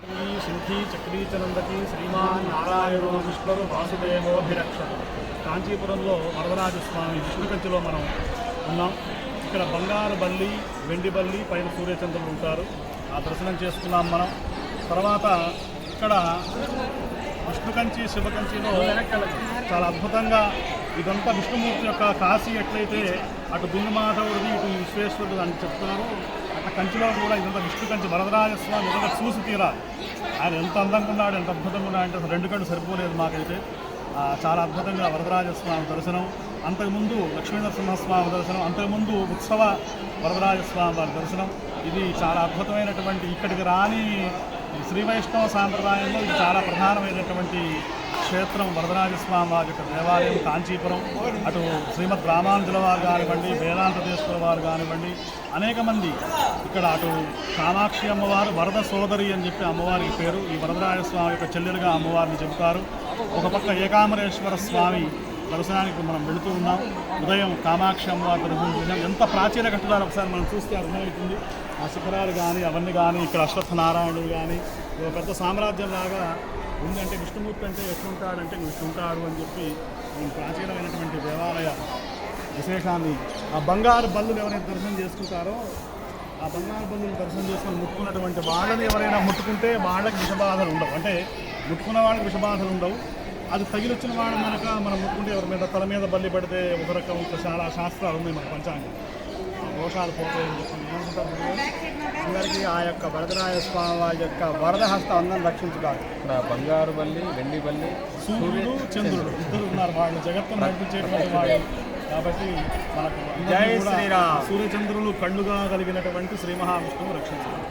ఈ శంఖీ శ్రీమాన్ నారాయణో విష్ణువు వాసుదేవోభిరక్షణ కాంచీపురంలో వరదరాజ స్వామి మనం ఉన్నాం. ఇక్కడ బంగారు బల్లి వెండి బల్లి పైన సూర్యచంద్రులు ఉంటారు. ఆ దర్శనం చేసుకున్నాం మనం. తర్వాత ఇక్కడ విష్ణుకంచి శివకంచిలో చాలా అద్భుతంగా ఇదంతా విష్ణుమూర్తి యొక్క కాశీ ఎట్లయితే అటు బిందుమాధవుడిది ఇటు విశ్వేశ్వరుడు అని చెప్తున్నారు. కంచిలో కూడా ఇదంతా విష్ణు కంచి వరదరాజ స్వామి నిజంగా చూసి తీరా. ఆయన ఎంత అందంగా ఉన్నాడు ఎంత అద్భుతంగా ఉన్నాడు అంటే రెండు కళ్ళు సరిపోలేదు మాకైతే. చాలా అద్భుతంగా వరదరాజ స్వామి దర్శనం. అంతకుముందు లక్ష్మీనరసింహస్వామి దర్శనం అంతకుముందు ఉత్సవ వరదరాజ స్వామి వారి దర్శనం. ఇది చాలా అద్భుతమైనటువంటి ఇక్కడికి రాని శ్రీ వైష్ణవ సాంప్రదాయంలో ఇది చాలా ప్రధానమైనటువంటి క్షేత్రం వరదరాజస్వామి వారి యొక్క దేవాలయం కాంచీపురం అటు శ్రీమద్ రామానుజుల వారు కానివ్వండి వేదాంతదేశ్వర వారు కానివ్వండి అనేక మంది ఇక్కడ అటు కామాక్షి అమ్మవారు వరద సోదరి అని చెప్పి అమ్మవారికి పేరు. ఈ వరదరాజస్వామి యొక్క చెల్లెలుగా అమ్మవారిని చెబుతారు. ఒక పక్క ఏకామరేశ్వర స్వామి దర్శనానికి మనం వెళుతూ ఉన్నాం. ఉదయం కామాక్షి అమ్మవారి దర్శనం చేసాం ఎంత ప్రాచీన కట్టడాలు ఒకసారి మనం చూస్తే అర్థమవుతుంది. ఆ శిఖరాలు కానీ అవన్నీ కానీ ఇక్కడ అశ్వత్థ నారాయణుడు కానీ ఒక పెద్ద సామ్రాజ్యం లాగా ఉందంటే విష్ణుమూర్తి అంటే ఎట్లుంటాడంటే విష్ణు ఉంటాడు అని చెప్పి ఈ ప్రాచీనమైనటువంటి దేవాలయ విశేషాన్ని ఆ బంగారు బల్లులు ఎవరైతే దర్శనం చేసుకుంటారో ఆ బంగారు బల్లులు దర్శనం చేసుకొని ముట్టుకున్నటువంటి వాళ్ళని ఎవరైనా ముట్టుకుంటే వాళ్ళకి విషబాధలు ఉండవు. అంటే ముట్టుకున్న వాళ్ళకి విషబాధలు ఉండవు. అది తగిలొచ్చిన వాళ్ళు మనక మనం ముట్టుకుంటే ఎవరి మీద తల మీద బల్లి పడితే ఒక రకం చాలా శాస్త్రాలు ఉన్నాయి మన పంచాంగం దోషాలు పోతాయని? అందరికీ ఆ యొక్క వరదరాజ స్వామి వారి యొక్క వరద హస్తం అందరం రక్షించుతారు ఇక్కడ బంగారు బల్లి వెండి బల్లి సూర్యుడు చంద్రుడు ఇద్దరు ఉన్నారు. వాళ్ళు జగత్తును నడిపించేటువంటి వాళ్ళు. కాబట్టి మనకు అందరినీ జై కూడా శ్రీరామ్. సూర్యచంద్రులు కళ్ళుగా కలిగినటువంటి శ్రీ మహావిష్ణువు రక్షించారు